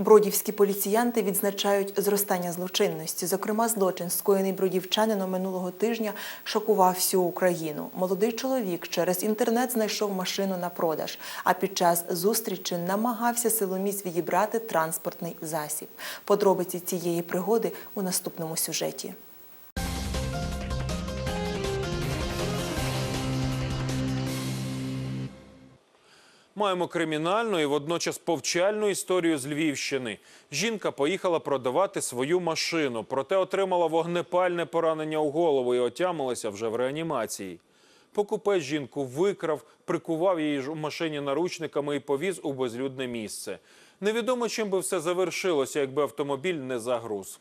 Бродівські поліціянти відзначають зростання злочинності. Зокрема, злочин, скоєний бродівчанином минулого тижня, шокував всю Україну. Молодий чоловік через інтернет знайшов машину на продаж, а під час зустрічі намагався силоміць відібрати транспортний засіб. Подробиці цієї пригоди у наступному сюжеті. Маємо кримінальну і водночас повчальну історію з Львівщини. Жінка поїхала продавати свою машину, проте отримала вогнепальне поранення у голову і отямилася вже в реанімації. Покупець жінку викрав, прикував її ж у машині наручниками і повіз у безлюдне місце. Невідомо, чим би все завершилося, якби автомобіль не загруз.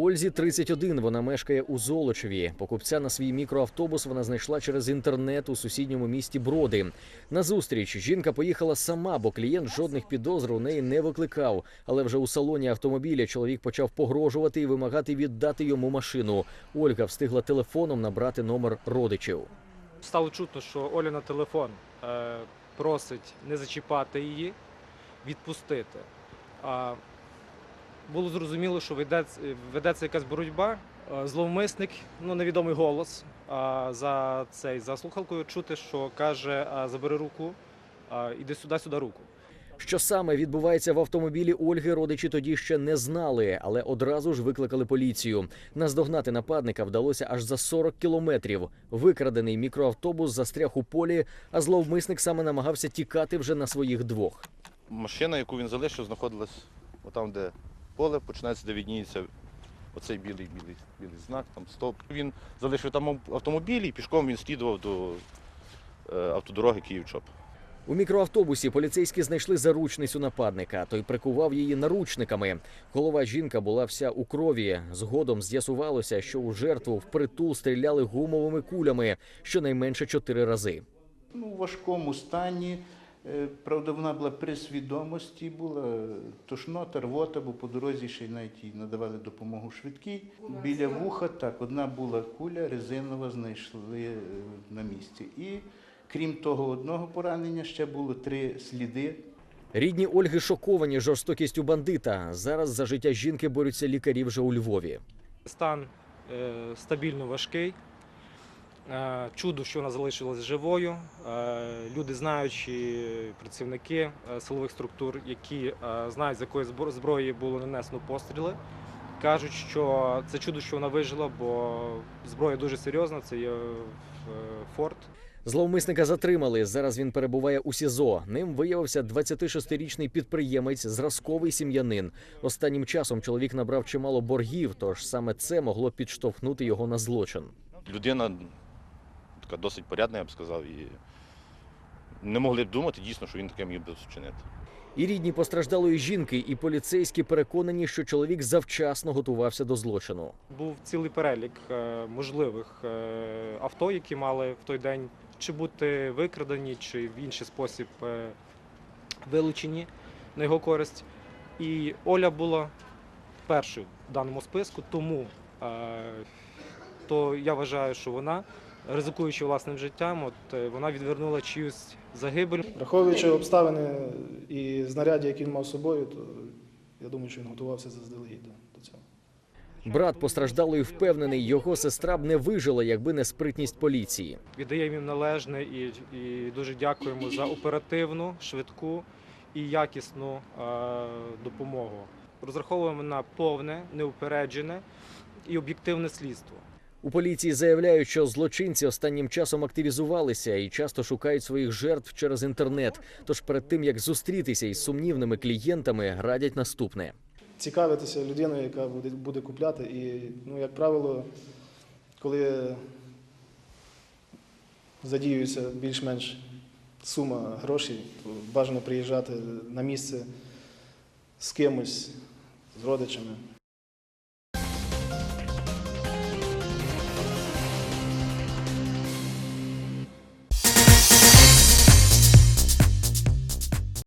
Ользі 31, вона мешкає у Золочеві. Покупця на свій мікроавтобус вона знайшла через інтернет у сусідньому місті Броди. На зустріч жінка поїхала сама, бо клієнт жодних підозр у неї не викликав. Але вже у салоні автомобіля чоловік почав погрожувати і вимагати віддати йому машину. Ольга встигла телефоном набрати номер родичів. Стало чутно, що Оля на телефон е, просить не зачіпати її, відпустити. Було зрозуміло, що ведеться, ведеться якась боротьба. Е, Зловмисник, ну невідомий голос а, за цей за слухалкою чути, що каже: забери руку, а, іди сюди, сюди руку. Що саме відбувається в автомобілі Ольги, родичі тоді ще не знали, але одразу ж викликали поліцію. Наздогнати нападника вдалося аж за 40 кілометрів. Викрадений мікроавтобус застряг у полі, а зловмисник саме намагався тікати вже на своїх двох. Машина, яку він залишив, знаходилась отам, де поле починається, де відніється оцей білий, білий, білий знак, там стоп. Він залишив там автомобіль і пішком він слідував до е, автодороги Київ-Чоп. У мікроавтобусі поліцейські знайшли заручницю нападника. Той прикував її наручниками. Голова жінка була вся у крові. Згодом з'ясувалося, що у жертву впритул стріляли гумовими кулями щонайменше чотири рази. Ну, у важкому стані. Е, Правда, вона була при свідомості, була тошнота, рвота, бо по дорозі ще й навіть їй надавали допомогу швидкій. Біля вуха так, одна була куля, резинова знайшли е, на місці. І крім того одного поранення, ще було три сліди Рідні Ольги шоковані жорстокістю бандита. Зараз за життя жінки борються лікарі вже у Львові. Стан е, стабільно важкий. Е, чудо, що вона залишилась живою. Е, люди, знаючі працівники е, силових структур, які знають, з якої збро- зброї було нанесено постріли, кажуть, що це чудо, що вона вижила, бо зброя дуже серйозна. Це є форт. Зловмисника затримали. Зараз він перебуває у СІЗО. Ним виявився 26-річний підприємець, зразковий сім'янин. Останнім часом чоловік набрав чимало боргів, тож саме це могло підштовхнути його на злочин. Людина така досить порядна, я б сказав, і не могли б думати дійсно, що він таке міг би вчинити. І рідні постраждалої жінки, і поліцейські переконані, що чоловік завчасно готувався до злочину. Був цілий перелік е, можливих е, авто, які мали в той день чи бути викрадені, чи в інший спосіб е, вилучені на його користь. І Оля була першою в даному списку, тому то я вважаю, що вона, ризикуючи власним життям, от е, вона відвернула чиюсь загибель. Враховуючи обставини і знаряддя, які він мав з собою, то я думаю, що він готувався заздалегідь до, до цього. Брат постраждалої впевнений, його сестра б не вижила, якби не спритність поліції. Віддаємо їм належне і, і дуже дякуємо за оперативну, швидку і якісну е, допомогу. Розраховуємо на повне, неупереджене і об'єктивне слідство. У поліції заявляють, що злочинці останнім часом активізувалися і часто шукають своїх жертв через інтернет. Тож перед тим як зустрітися із сумнівними клієнтами, радять наступне. Цікавитися людиною, яка буде, купляти. І, ну, як правило, коли задіюється більш-менш сума грошей, то бажано приїжджати на місце з кимось, з родичами.